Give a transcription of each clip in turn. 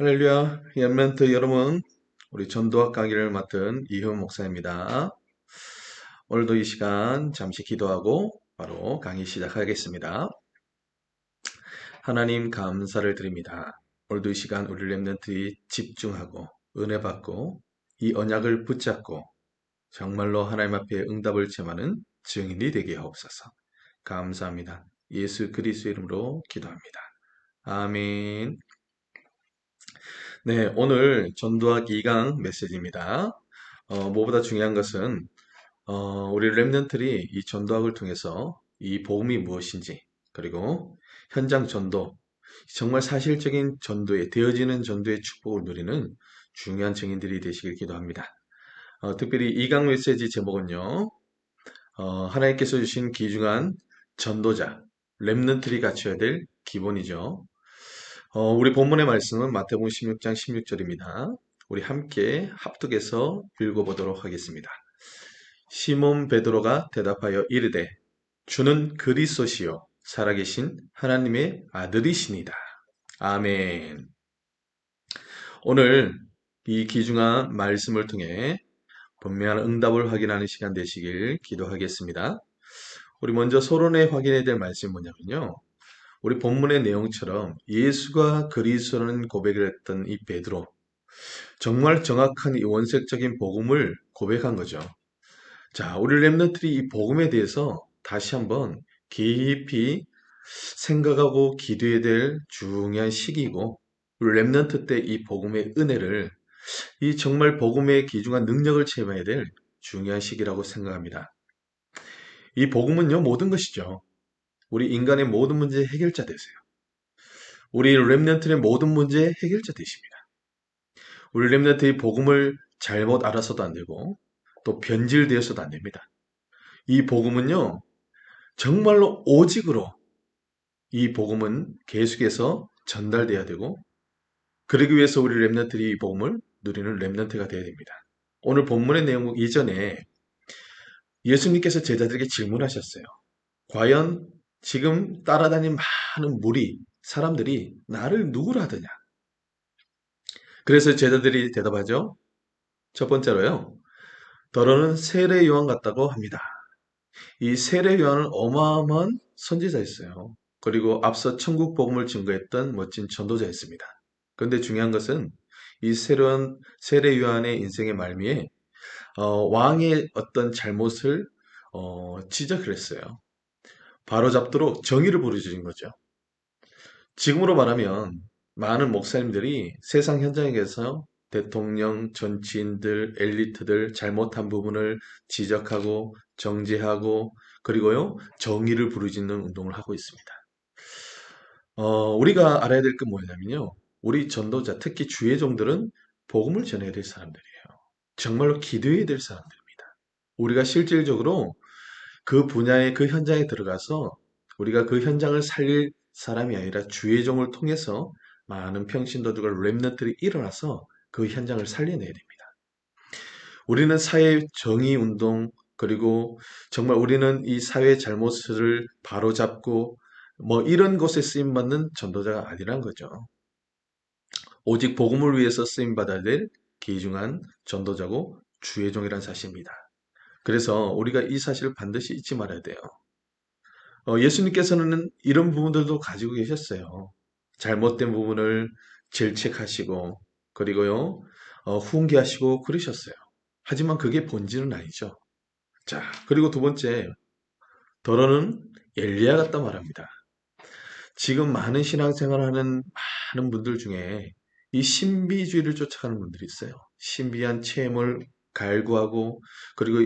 할렐루야, 엠멘트 여러분, 우리 전도학 강의를 맡은 이흠 목사입니다. 오늘도 이 시간 잠시 기도하고 바로 강의 시작하겠습니다. 하나님 감사를 드립니다. 오늘도 이 시간 우리 렘넌트에 집중하고 은혜 받고 이 언약을 붙잡고 정말로 하나님 앞에 응답을 체하는 증인이 되게 하옵소서. 감사합니다. 예수 그리스도 이름으로 기도합니다. 아멘. 네, 오늘 전도학 2강 메시지입니다. 어, 무엇보다 중요한 것은 어, 우리 렘넌트들이 이 전도학을 통해서 이 복음이 무엇인지 그리고 현장 전도 정말 사실적인 전도에 되어지는 전도의 축복을 누리는 중요한 증인들이 되시길 기도합니다. 어, 특별히 2강 메시지 제목은요. 어, 하나님께서 주신 귀중한 전도자, 렘넌트들이 갖춰야 될 기본이죠. 어, 우리 본문의 말씀은 마태복음 16장 16절입니다. 우리 함께 합독해서 읽어보도록 하겠습니다. 시몬 베드로가 대답하여 이르되 주는 그리스도시요 살아계신 하나님의 아들이시니다. 아멘. 오늘 이 귀중한 말씀을 통해 분명한 응답을 확인하는 시간 되시길 기도하겠습니다. 우리 먼저 서론에 확인해야 될 말씀이 뭐냐면요. 우리 본문의 내용처럼 예수가 그리스도라는 고백을 했던 이 베드로 정말 정확한 이 원색적인 복음을 고백한 거죠. 자, 우리 렘너들이 이 복음에 대해서 다시 한번 깊이 생각하고 기도해야 될 중요한 시기이고 우리 렘넌트 때 이 복음의 은혜를 이 정말 복음의 귀중한 능력을 체험해야 될 중요한 시기라고 생각합니다. 이 복음은요 모든 것이죠. 우리 인간의 모든 문제의 해결자 되세요. 우리 렘넌트의 모든 문제의 해결자 되십니다. 우리 렘넌트의 복음을 잘못 알아서도 안 되고 또 변질되어서도 안 됩니다. 이 복음은요 정말로 오직으로 이 복음은 계속해서 전달돼야 되고 그러기 위해서 우리 렘넌트들이 이 복음을 누리는 렘넌트가 되어야 됩니다. 오늘 본문의 내용 이전에 예수님께서 제자들에게 질문하셨어요. 과연 지금 따라다니는 많은 무리, 사람들이 나를 누구로 하더냐? 그래서 제자들이 대답하죠. 첫 번째로요. 더러는 세례 요한 같다고 합니다. 이 세례 요한은 어마어마한 선지자였어요. 그리고 앞서 천국 복음을 증거했던 멋진 전도자였습니다. 그런데 중요한 것은 이 세례, 세례 요한의 인생의 말미에 어, 왕의 어떤 잘못을 어, 지적을 했어요. 바로잡도록 정의를 부르짖은 거죠. 지금으로 말하면 많은 목사님들이 세상 현장에서 대통령, 정치인들, 엘리트들 잘못한 부분을 지적하고 정죄하고 그리고요 정의를 부르짖는 운동을 하고 있습니다. 어, 우리가 알아야 될게 뭐냐면요. 우리 전도자, 특히 주의 종들은 복음을 전해야 될 사람들이에요. 정말로 기도해야 될 사람들입니다. 우리가 실질적으로 그 분야의 그 현장에 들어가서 우리가 그 현장을 살릴 사람이 아니라 주의 종을 통해서 많은 평신도들과 랩너들이 일어나서 그 현장을 살려내야 됩니다. 우리는 사회 정의 운동 그리고 정말 우리는 이 사회 잘못을 바로잡고 뭐 이런 것에 쓰임 받는 전도자가 아니란 거죠. 오직 복음을 위해서 쓰임 받아야 될 귀중한 전도자고 주의 종이란 사실입니다. 그래서 우리가 이 사실을 반드시 잊지 말아야 돼요. 어, 예수님께서는 이런 부분들도 가지고 계셨어요. 잘못된 부분을 질책하시고 그리고요 어, 훈계하시고 그러셨어요. 하지만 그게 본질은 아니죠. 자 그리고 두 번째 더러는 엘리야 같다 말합니다. 지금 많은 신앙생활하는 많은 분들 중에 이 신비주의를 쫓아가는 분들이 있어요. 신비한 체험을 갈구하고 그리고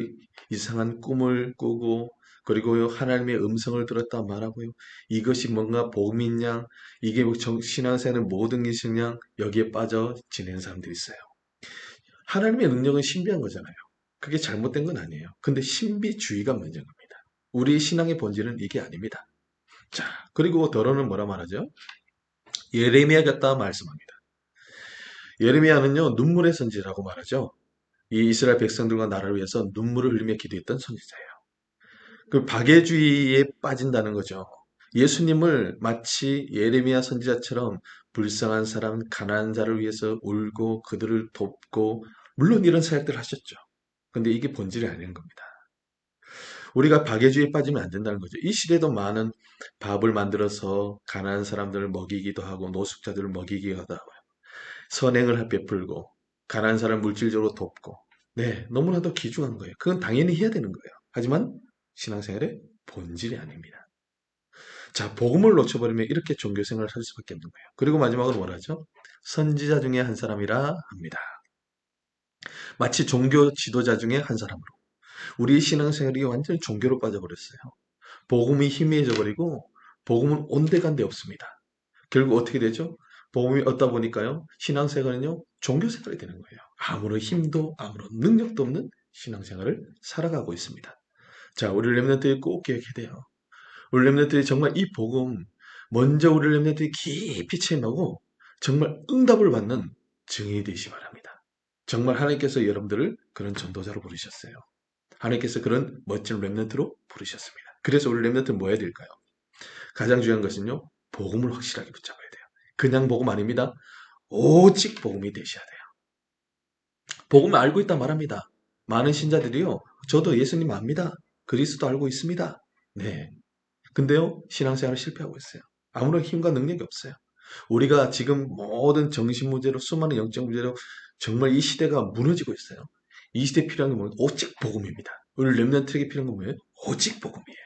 이상한 꿈을 꾸고 그리고 하나님의 음성을 들었다 말하고요. 이것이 뭔가 복음인 양, 이게 뭐 신앙생활의 모든 것인 양 여기에 빠져 지내는 사람들이 있어요. 하나님의 능력은 신비한 거잖아요. 그게 잘못된 건 아니에요. 근데 신비주의가 문제인 겁니다. 우리 신앙의 본질은 이게 아닙니다. 자, 그리고 더러는 뭐라 말하죠? 예레미야 같다 말씀합니다. 예레미야는요, 눈물의 선지라고 말하죠. 이 이스라엘 백성들과 나라를 위해서 눈물을 흘리며 기도했던 선지자예요. 그 박애주의에 빠진다는 거죠. 예수님을 마치 예레미야 선지자처럼 불쌍한 사람, 가난한 자를 위해서 울고 그들을 돕고 물론 이런 사역들 하셨죠. 근데 이게 본질이 아닌 겁니다. 우리가 박애주의에 빠지면 안 된다는 거죠. 이 시대도 많은 밥을 만들어서 가난한 사람들을 먹이기도 하고 노숙자들을 먹이기도 하고 선행을 베풀고 가난한 사람 물질적으로 돕고 네 너무나도 귀중한 거예요. 그건 당연히 해야 되는 거예요. 하지만 신앙생활의 본질이 아닙니다. 자 복음을 놓쳐버리면 이렇게 종교생활을 할 수밖에 없는 거예요. 그리고 마지막으로 뭐라죠? 선지자 중에 한 사람이라 합니다. 마치 종교 지도자 중에 한 사람으로 우리 신앙생활이 완전히 종교로 빠져버렸어요. 복음이 희미해져 버리고 복음은 온데간데 없습니다. 결국 어떻게 되죠? 복음이 없다 보니까요. 신앙생활은요. 종교생활이 되는 거예요. 아무런 힘도 아무런 능력도 없는 신앙생활을 살아가고 있습니다. 자, 우리 렘넌트들이 꼭 기억해야 돼요. 우리 렘넌트들이 정말 이 복음 먼저 우리 렘넌트들이 깊이 체험하고 정말 응답을 받는 증인이 되시 바랍니다. 정말 하나님께서 여러분들을 그런 전도자로 부르셨어요. 하나님께서 그런 멋진 렘넌트로 부르셨습니다. 그래서 우리 렘넌트는 뭐 해야 될까요? 가장 중요한 것은요. 복음을 확실하게 붙잡아야 돼요. 그냥 복음 아닙니다. 오직 복음이 되셔야 돼요. 복음을 알고 있다 말합니다. 많은 신자들이요. 저도 예수님 압니다. 그리스도 알고 있습니다. 네. 근데요. 신앙생활을 실패하고 있어요. 아무런 힘과 능력이 없어요. 우리가 지금 모든 정신 문제로 수많은 영적 문제로 정말 이 시대가 무너지고 있어요. 이 시대에 필요한 건 뭐예요? 오직 복음입니다. 우리 랩런트에게 필요한 건 뭐예요? 오직 복음이에요.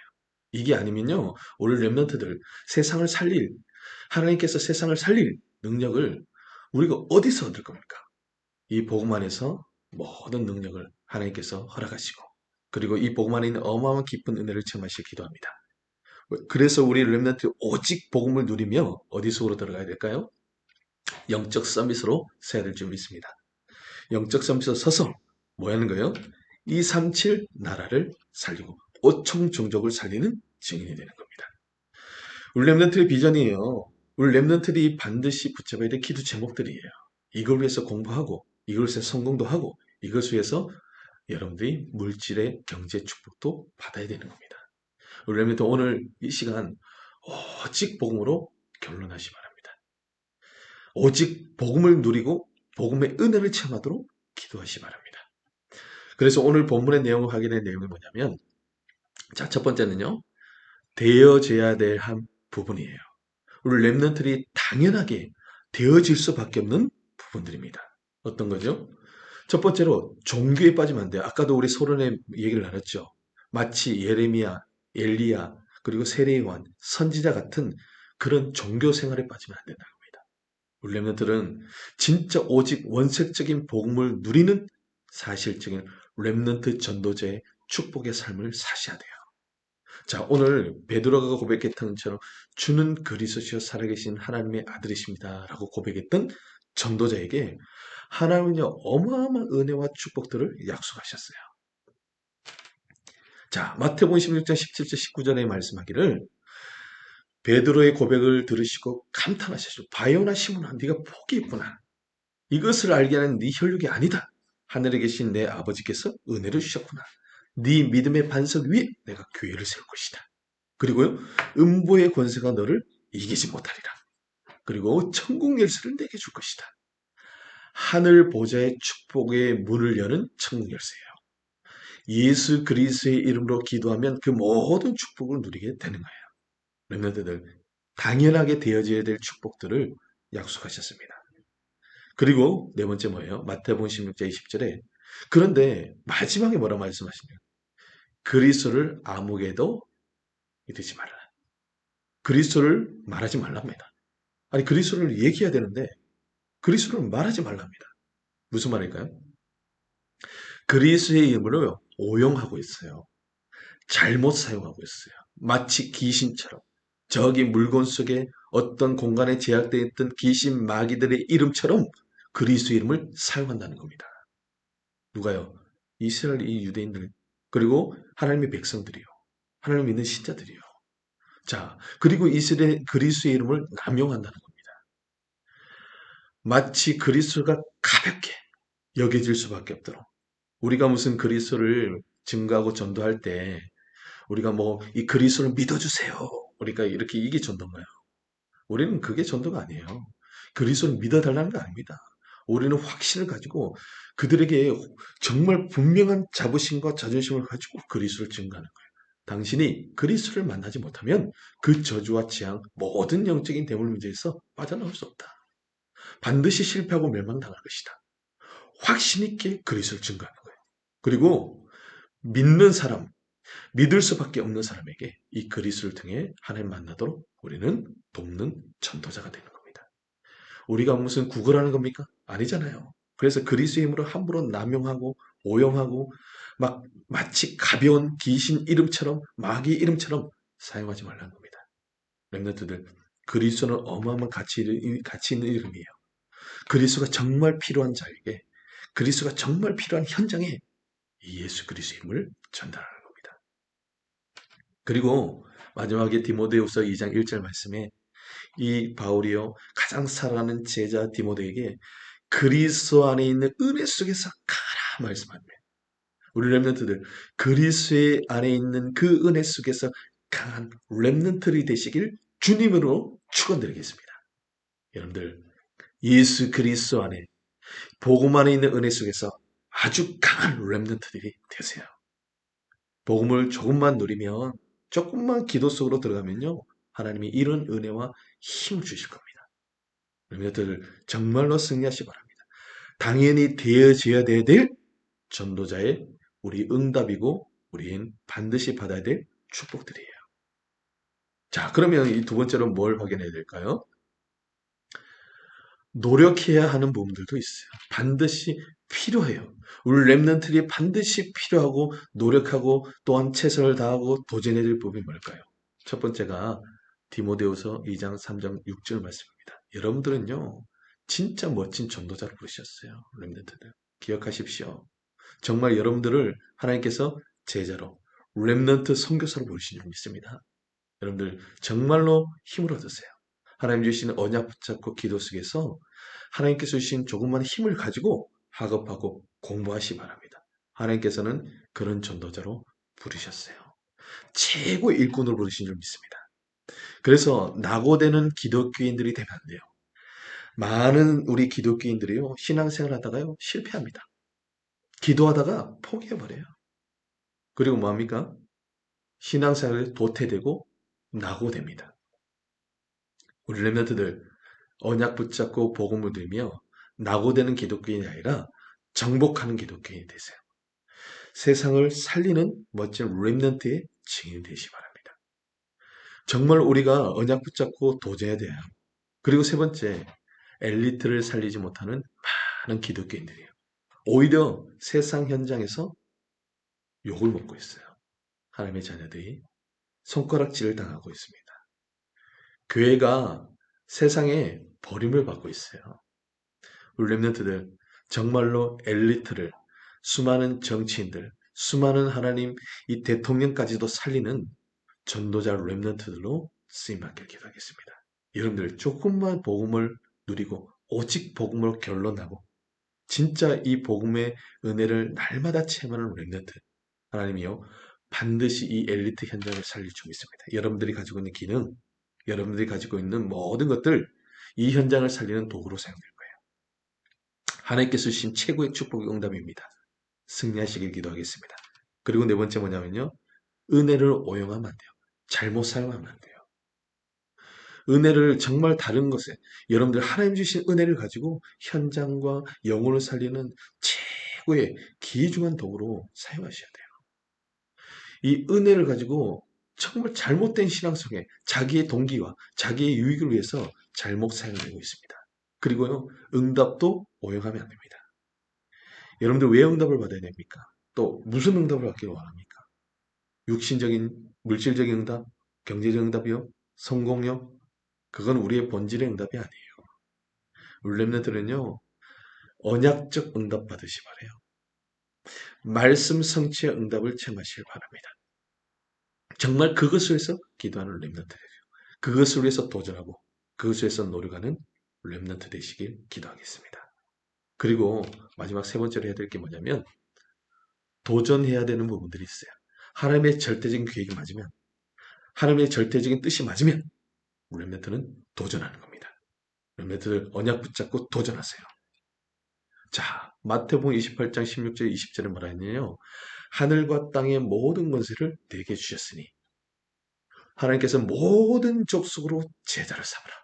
이게 아니면요. 우리 랩런트들 세상을 살릴 하나님께서 세상을 살릴 능력을 우리가 어디서 얻을 겁니까? 이 복음 안에서 모든 능력을 하나님께서 허락하시고 그리고 이 복음 안에 있는 어마어마한 깊은 은혜를 체험하시길 기도합니다. 그래서 우리 렘넌트 오직 복음을 누리며 어디 속으로 들어가야 될까요? 영적 서밋으로 서야 될 줄 믿습니다. 영적 서밋으로 서서 뭐 하는 거예요? 237 나라를 살리고 5총 종족을 살리는 증인이 되는 겁니다. 우리 랩런트의 비전이에요. 우리 랩런트들이 반드시 붙잡아야 될 기도 제목들이에요. 이걸 위해서 공부하고 이걸 위해서 성공도 하고 이것을 위해서 여러분들이 물질의 경제 축복도 받아야 되는 겁니다. 우리 랩런트 오늘 이 시간 오직 복음으로 결론하시 바랍니다. 오직 복음을 누리고 복음의 은혜를 체험하도록 기도하시 바랍니다. 그래서 오늘 본문의 내용을 확인할 내용이 뭐냐면 자, 첫 번째는요. 되어져야 될 한 부분이에요. 우리 랩런트들이 당연하게 되어질 수밖에 없는 부분들입니다. 어떤 거죠? 첫 번째로 종교에 빠지면 안 돼요. 아까도 우리 소론의 얘기를 나눴죠. 마치 예레미야, 엘리야, 그리고 세례요한, 선지자 같은 그런 종교 생활에 빠지면 안 된다는 겁니다. 우리 랩런트들은 진짜 오직 원색적인 복음을 누리는 사실적인 렘넌트 전도자의 축복의 삶을 사셔야 돼요. 자, 오늘 베드로가 고백했던 것처럼 주는 그리스도시여 살아계신 하나님의 아들이십니다. 라고 고백했던 전도자에게 하나님은요, 어마어마한 은혜와 축복들을 약속하셨어요. 자, 마태복음 16장 17절 19절에 말씀하기를 베드로의 고백을 들으시고 감탄하셨죠. 바요나 시몬아, 네가 복이 있구나. 이것을 알게 하는 네 혈육이 아니다. 하늘에 계신 내 아버지께서 은혜를 주셨구나. 네 믿음의 반석 위에 내가 교회를 세울 것이다. 그리고요, 음보의 권세가 너를 이기지 못하리라. 그리고 천국 열쇠를 내게 줄 것이다. 하늘 보좌의 축복의 문을 여는 천국 열쇠예요. 예수 그리스의 이름으로 기도하면 그 모든 축복을 누리게 되는 거예요. 렘너들 당연하게 되어져야 될 축복들을 약속하셨습니다. 그리고 네 번째 뭐예요? 마태복음 16장 20절에 그런데 마지막에 뭐라 말씀하시냐요? 그리스도를 아무개도 믿지 말라. 그리스도를 말하지 말랍니다. 아니 그리스도를 얘기해야 되는데 그리스도를 말하지 말랍니다. 무슨 말일까요? 그리스도의 이름으로 오용하고 있어요. 잘못 사용하고 있어요. 마치 귀신처럼 저기 물건 속에 어떤 공간에 제약되어 있던 귀신 마귀들의 이름처럼 그리스도 이름을 사용한다는 겁니다. 누가요? 이스라엘 이 유대인들 그리고 하나님의 백성들이요. 하나님 믿는 신자들이요. 자, 그리고 이스라엘 그리스도의 이름을 남용한다는 겁니다. 마치 그리스도가 가볍게 여겨질 수밖에 없도록 우리가 무슨 그리스도를 증거하고 전도할 때 우리가 뭐 이 그리스도를 믿어주세요. 우리가 이렇게 이게 전도인가요? 우리는 그게 전도가 아니에요. 그리스도를 믿어달라는 거 아닙니다. 우리는 확신을 가지고 그들에게 정말 분명한 자부심과 자존심을 가지고 그리스도를 증거하는 거예요. 당신이 그리스도를 만나지 못하면 그 저주와 재앙, 모든 영적인 대물 문제에서 빠져나올 수 없다. 반드시 실패하고 멸망당할 것이다. 확신 있게 그리스도를 증거하는 거예요. 그리고 믿는 사람, 믿을 수밖에 없는 사람에게 이 그리스도를 통해 하나님 만나도록 우리는 돕는 전도자가 되는 겁니다. 우리가 무슨 구걸하는 겁니까? 아니잖아요. 그래서 그리스도의 힘으로 함부로 남용하고 오용하고 막 마치 가벼운 귀신 이름처럼 마귀 이름처럼 사용하지 말라는 겁니다. 랩런트들 그리스도는 어마어마한 가치, 가치 있는 이름이에요. 그리스도가 정말 필요한 자에게 그리스도가 정말 필요한 현장에 이 예수 그리스도의 힘을 전달하는 겁니다. 그리고 마지막에 디모데후서 2장 1절 말씀에 이 바울이요 가장 사랑하는 제자 디모데에게 그리스도 안에 있는 은혜 속에서 가라 말씀합니다. 우리 렘넌트들 그리스도의 안에 있는 그 은혜 속에서 강한 렘넌트들이 되시길 주님으로 축원드리겠습니다. 여러분들 예수 그리스도 안에 복음 안에 있는 은혜 속에서 아주 강한 렘넌트들이 되세요. 복음을 조금만 누리면 조금만 기도 속으로 들어가면요 하나님이 이런 은혜와 힘을 주실 겁니다. 렘넌트들 정말로 승리하시 바랍니다. 당연히 되어져야 될 전도자의 우리 응답이고 우리는 반드시 받아야 될 축복들이에요. 자, 그러면 이 두 번째로 뭘 확인해야 될까요? 노력해야 하는 부분들도 있어요. 반드시 필요해요. 우리 랩런트들이 반드시 필요하고 노력하고 또한 최선을 다하고 도전해야 될 부분이 뭘까요? 첫 번째가 디모데후서 2장 3장 6절 말씀입니다. 여러분들은요. 진짜 멋진 전도자를 부르셨어요. 랩런트들. 기억하십시오. 정말 여러분들을 하나님께서 제자로 랩넌트 선교사로 부르신 줄 믿습니다. 여러분들 정말로 힘을 얻으세요. 하나님 주시는 언약 붙잡고 기도 속에서 하나님께서 주신 조금만 힘을 가지고 학업하고 공부하시 바랍니다. 하나님께서는 그런 전도자로 부르셨어요. 최고의 일꾼으로 부르신 줄 믿습니다. 그래서 낙오되는 기독교인들이 되면 안 돼요. 많은 우리 기독교인들이요 신앙생활 하다가요 실패합니다. 기도하다가 포기해버려요. 그리고 뭐합니까? 신앙생활에 도태되고 낙오됩니다. 우리 랩런트들 언약 붙잡고 복음을 들며 낙오되는 기독교인이 아니라 정복하는 기독교인이 되세요. 세상을 살리는 멋진 랩런트의 증인 되시 바랍니다. 정말 우리가 언약 붙잡고 도전해야 돼요. 그리고 세 번째, 엘리트를 살리지 못하는 많은 기독교인들이에요. 오히려 세상 현장에서 욕을 먹고 있어요. 하나님의 자녀들이 손가락질을 당하고 있습니다. 교회가 세상에 버림을 받고 있어요. 우리 랩런트들 정말로 엘리트를 수많은 정치인들, 수많은 하나님 이 대통령까지도 살리는 전도자 랩런트들로 쓰임받길 기도하겠습니다. 여러분들 조금만 복음을 누리고 오직 복음으로 결론하고 진짜 이 복음의 은혜를 날마다 체험하는 랩런트 하나님이요 반드시 이 엘리트 현장을 살릴 줄 믿습니다. 여러분들이 가지고 있는 기능, 여러분들이 가지고 있는 모든 것들 이 현장을 살리는 도구로 사용될 거예요. 하나님께서 주신 최고의 축복의 응답입니다. 승리하시길 기도하겠습니다. 그리고 네 번째 뭐냐면요. 은혜를 오용하면 안 돼요. 잘못 사용하면 안 돼요. 은혜를 정말 다른 것에 여러분들 하나님 주신 은혜를 가지고 현장과 영혼을 살리는 최고의 귀중한 도구로 사용하셔야 돼요. 이 은혜를 가지고 정말 잘못된 신앙 속에 자기의 동기와 자기의 유익을 위해서 잘못 사용되고 있습니다. 그리고요, 응답도 오용하면 안 됩니다. 여러분들 왜 응답을 받아야 됩니까? 또 무슨 응답을 받기를 원합니까? 육신적인, 물질적인 응답, 경제적 응답이요? 성공요? 그건 우리의 본질의 응답이 아니에요. 우리 랩네들은요, 언약적 응답 받으시 바래요. 말씀 성취의 응답을 체험하시길 바랍니다. 정말 그것을 위해서 기도하는 되세요. 그것을 위해서 도전하고 그것을 위해서 노력하는 랩넌트 되시길 기도하겠습니다. 그리고 마지막 세 번째로 해야 될 게 뭐냐면 도전해야 되는 부분들이 있어요. 하나님의 절대적인 계획이 맞으면 하나님의 절대적인 뜻이 맞으면 랩넌트는 도전하는 겁니다. 렘넌트들 언약 붙잡고 도전하세요. 자, 마태복음 28장 16절 20절에 뭐라 했냐요? 하늘과 땅의 모든 권세를 내게 주셨으니 하나님께서 모든 족속으로 제자를 삼으라.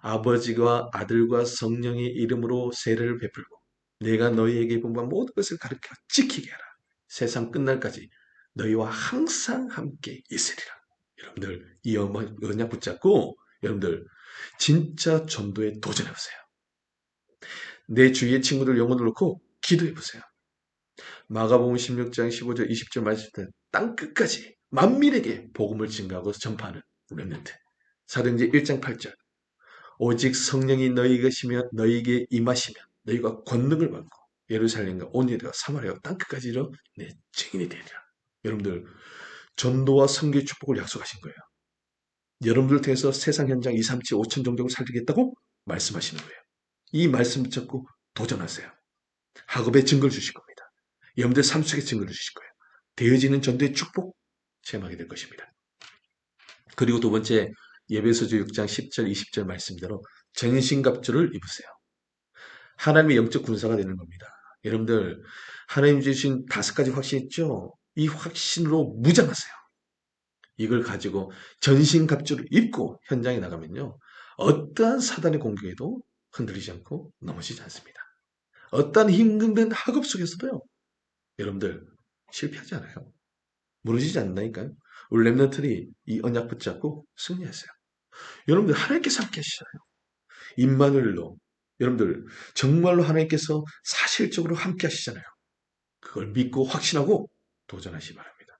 아버지와 아들과 성령의 이름으로 세례를 베풀고 내가 너희에게 본바 모든 것을 가르쳐 지키게 하라. 세상 끝날까지 너희와 항상 함께 있으리라. 여러분들 이 언약 붙잡고 여러분들 진짜 전도에 도전해 보세요. 내 주위의 친구들 영혼을 놓고 기도해 보세요. 마가복음 16장 15절 20절 말씀 때땅 끝까지 만민에게 복음을 증가하고 전파하는 렘넌트. 사도행전 1장 8절 오직 성령이 너희 계시면 너희에게 임하시면 너희가 권능을 받고 예루살렘과 온유대와 사마리아와 땅끝까지로 내 증인이 되리라. 여러분들 전도와 성교의 축복을 약속하신 거예요. 여러분들 통해서 세상 현장 2, 3, 7, 5천 정도를 살리겠다고 말씀하시는 거예요. 이 말씀 붙잡고 도전하세요. 학업의 증거를 주실 겁니다. 여러분들 삶 속에 증거를 주실 거예요. 되어지는 전도의 축복 체험하게 될 것입니다. 그리고 두 번째 예배소주 6장 10절 20절 말씀대로 전신갑주를 입으세요. 하나님의 영적 군사가 되는 겁니다. 여러분들 하나님 주신 다섯 가지 확신 있죠? 이 확신으로 무장하세요. 이걸 가지고 전신갑주를 입고 현장에 나가면요. 어떠한 사단의 공격에도 흔들리지 않고 넘어지지 않습니다. 어떠한 힘든 학업 속에서도요. 여러분들 실패하지 않아요. 무너지지 않는다니까요. 우리 랩너들이 이 언약 붙잡고 승리했어요. 여러분들 하나님께서 함께 하시잖아요. 임마누엘로 여러분들 정말로 하나님께서 사실적으로 함께 하시잖아요. 그걸 믿고 확신하고 도전하시 기 바랍니다.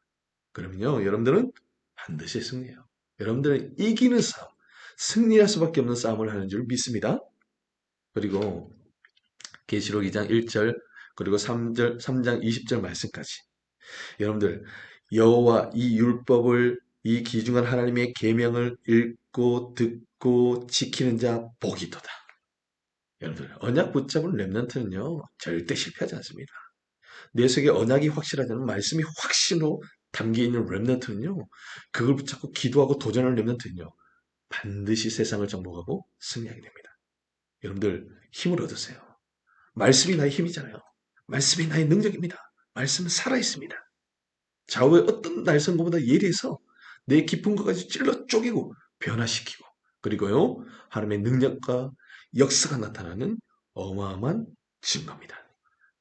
그러면요 여러분들은 반드시 승리해요. 여러분들은 이기는 싸움, 승리할 수밖에 없는 싸움을 하는 줄 믿습니다. 그리고 계시록 2장 1절 그리고 3절 3장 20절 말씀까지 여러분들 여호와 이 율법을 이 기중한 하나님의 계명을 읽고 듣고 지키는 자 복이 도다. 여러분들 언약 붙잡은 렘넌트는요 절대 실패하지 않습니다. 내 속에 언약이 확실하다는 말씀이 확신으로 담겨 있는 렘넌트는요 그걸 붙잡고 기도하고 도전하는 렘넌트는요 반드시 세상을 정복하고 승리하게 됩니다. 여러분들 힘을 얻으세요. 말씀이 나의 힘이잖아요. 말씀이 나의 능력입니다. 말씀은 살아있습니다. 좌우의 어떤 날선보다 예리해서 내 깊은 것까지 찔러 쪼개고 변화시키고 그리고요 하나님의 능력과 역사가 나타나는 어마어마한 증거입니다.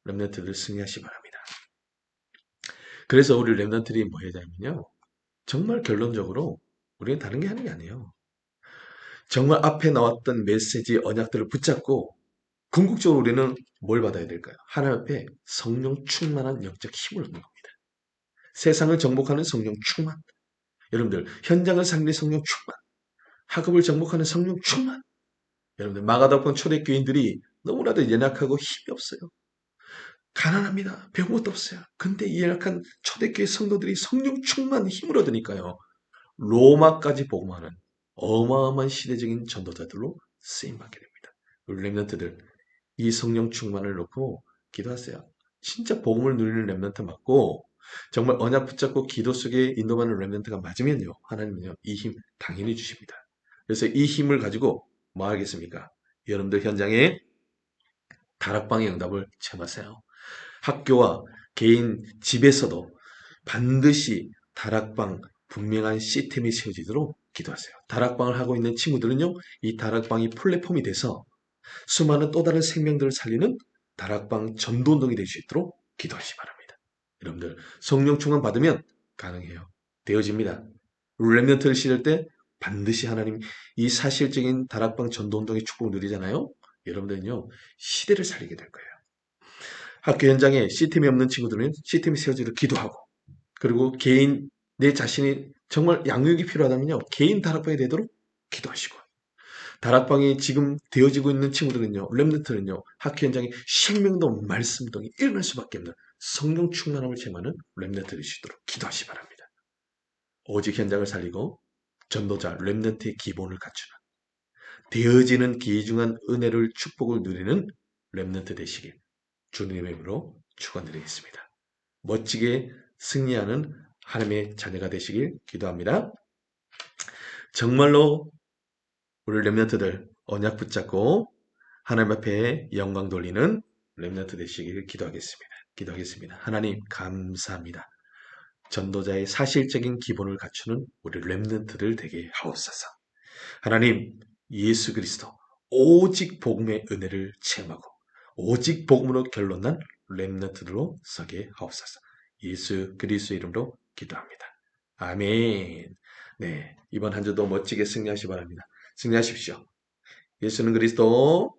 렘넌트들 승리하시 바랍니다. 그래서 우리 렘넌트들이 뭐 해야 되냐면요. 정말 결론적으로 우리는 다른 게 하는 게 아니에요. 정말 앞에 나왔던 메시지 언약들을 붙잡고 궁극적으로 우리는 뭘 받아야 될까요? 하나님 앞에 성령 충만한 영적 힘을 얻는 겁니다. 세상을 정복하는 성령 충만. 여러분들 현장을 살리는 성령 충만. 학업을 정복하는 성령 충만. 여러분들 마가다폰 초대 교인들이 너무나도 연약하고 힘이 없어요. 가난합니다. 배운 없어요. 근데 이 연약한 초대교회 성도들이 성령 충만 힘을 얻으니까요. 로마까지 복음하는 어마어마한 시대적인 전도자들로 쓰임받게 됩니다. 우리 랩런트들 이 성령 충만을 놓고 기도하세요. 진짜 복음을 누리는 랩런트 맞고 정말 언약 붙잡고 기도 속에 인도받는 랩런트가 맞으면요. 하나님은요. 이 힘 당연히 주십니다. 그래서 이 힘을 가지고 뭐 하겠습니까? 여러분들 현장에 다락방의 응답을 체험하세요. 학교와 개인 집에서도 반드시 다락방 분명한 시스템이 세워지도록 기도하세요. 다락방을 하고 있는 친구들은요, 이 다락방이 플랫폼이 돼서 수많은 또 다른 생명들을 살리는 다락방 전도 운동이 될 수 있도록 기도하시기 바랍니다. 여러분들, 성령 충만 받으면 가능해요. 되어집니다. 렘넌트를 실을 때 반드시 하나님 이 사실적인 다락방 전도운동의 축복을 누리잖아요. 여러분들은요, 시대를 살리게 될 거예요. 학교 현장에 시스템이 없는 친구들은 시스템이 세워지도록 기도하고, 그리고 개인, 내 자신이 정말 양육이 필요하다면요. 개인 다락방이 되도록 기도하시고 다락방이 지금 되어지고 있는 친구들은요. 렘넌트는요. 학교 현장에 생명도 말씀도 일어날 수밖에 없는 성령 충만함을 체험하는 렘넌트를 시도록 기도하시 기 바랍니다. 오직 현장을 살리고 전도자 렘넌트의 기본을 갖추는 되어지는 기중한 은혜를 축복을 누리는 렘넌트 되시길 주님의 이름으로 축원드리겠습니다. 멋지게 승리하는 하나님의 자녀가 되시길 기도합니다. 정말로 우리 렘넌트들 언약 붙잡고 하나님 앞에 영광 돌리는 렘넌트 되시길 기도하겠습니다. 기도하겠습니다. 하나님 감사합니다. 전도자의 사실적인 기본을 갖추는 우리 렘넌트들 되게 하옵소서. 하나님 예수 그리스도 오직 복음의 은혜를 체험하고 오직 복음으로 결론난 렘넌트들로 서게 하옵소서. 예수 그리스도 이름으로 기도합니다. 아멘. 네, 이번 한 주도 멋지게 승리하시 기 바랍니다. 승리하십시오. 예수는 그리스도